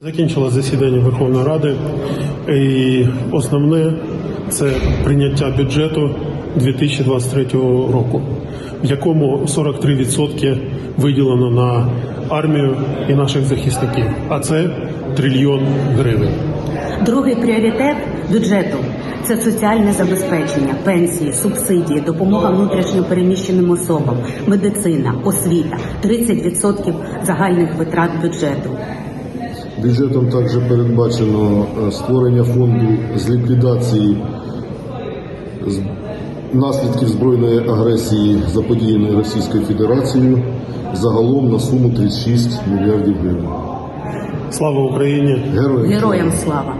Закінчилось засідання Верховної Ради, і основне це прийняття бюджету 2023 року, в якому 43% виділено на армію і наших захисників, а це трильйон гривень. Другий пріоритет бюджету це соціальне забезпечення, пенсії, субсидії, допомога внутрішньо переміщеним особам, медицина, освіта, 30% загальних витрат бюджету. Бюджетом також передбачено е, створення фонду з ліквідації з- наслідків збройної агресії, заподіяної Російською Федерацією, загалом на суму 36 мільярдів гривень. Слава Україні! Героям! Героям слава!